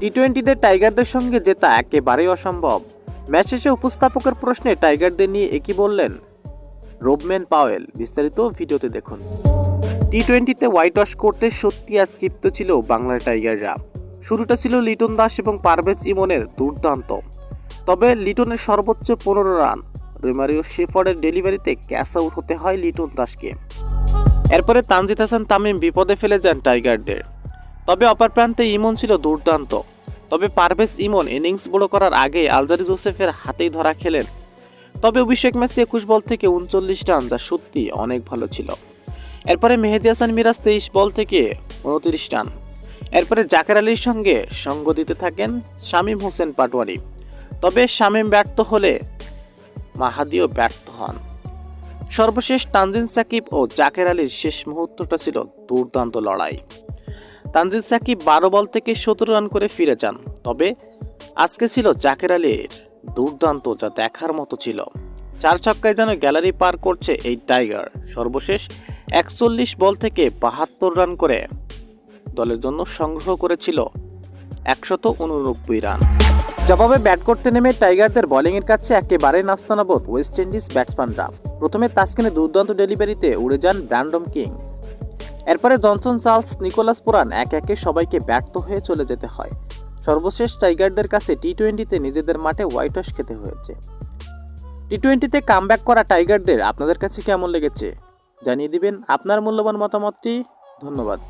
টি টোয়েন্টিতে টাইগারদের সঙ্গে জেতা একেবারেই অসম্ভব। ম্যাচ শেষে উপস্থাপকের প্রশ্নে টাইগারদের নিয়ে একই বললেন? রোবম্যান পাওয়েল, বিস্তারিত ভিডিওতে দেখুন। টি টোয়েন্টিতে হোয়াইট ওয়াশ করতে সত্যি আজ ক্ষিপ্ত ছিল বাংলার টাইগাররা। শুরুটা ছিল লিটন দাস এবং পারভেজ ইমনের দুর্দান্ত। তবে লিটনের সর্বোচ্চ পনেরো রান, রোমারিও শেফার্ডের ডেলিভারিতে ক্যাশ আউট হতে হয় লিটন দাসকে। এরপরে তানজিদ হাসান তামিম বিপদে ফেলে যান টাইগারদের। তবে অপর প্রান্তে ইমন ছিল দুর্দান্ত। তবে পারভেজ ইমন ইনিংস বড় করার আগে আলজারি জোসেফের হাতেই ধরা খেলেন। তবে অভিষেক ম্যাচে একুশ বল থেকে উনচল্লিশ রান, যা সত্যি অনেক ভালো ছিল। এরপরে মেহেদি হাসান মিরাজ তেইশ বল থেকে উনত্রিশ রান। এরপরে জাকের আলীর সঙ্গে সঙ্গ দিতে থাকেন শামীম হোসেন পাটোয়ারি। তবে শামীম ব্যর্থ হলে মাহাদিও ব্যর্থ হন। সর্বশেষ তানজিন সাকিব ও জাকের আলীর শেষ মুহূর্তটা ছিল দুর্দান্ত লড়াই। তানজিদ সাকিব বারো বল থেকে সতেরো রান করে ফিরে যান। তবে আজকে ছিল জাকের আলীর দুর্দান্ত যা দেখার মতো ছিল। চার ছক্কায় যেন গ্যালারি পার করছে এই টাইগার। সর্বশেষ একচল্লিশ বল থেকে বাহাত্তর রান করে দলের জন্য সংগ্রহ করেছিল একশত উননব্বই রান। জবাবে ব্যাট করতে নেমে টাইগারদের বোলিংয়ের কাছে একেবারে নাস্তানাবোধ ওয়েস্ট ইন্ডিজ ব্যাটসম্যানরা। প্রথমে তাসকিনে দুর্দান্ত ডেলিভারিতে উড়ে যান ব্র্যান্ডম কিংস। এরপরে জনসন, চার্লস, নিকোলাস পুরান এক একে সবাইকে ব্যর্থ হয়ে চলে যেতে হয়। সর্বশেষ টাইগারদের কাছে টি টোয়েন্টিতে নিজেদের মাঠে হোয়াইট ওয়াশ খেতে হয়েছে। টি টোয়েন্টিতে কামব্যাক করা টাইগারদের আপনাদের কাছে কেমন লেগেছে? জানিয়ে দিবেন আপনার মূল্যবান মতামতটি। ধন্যবাদ।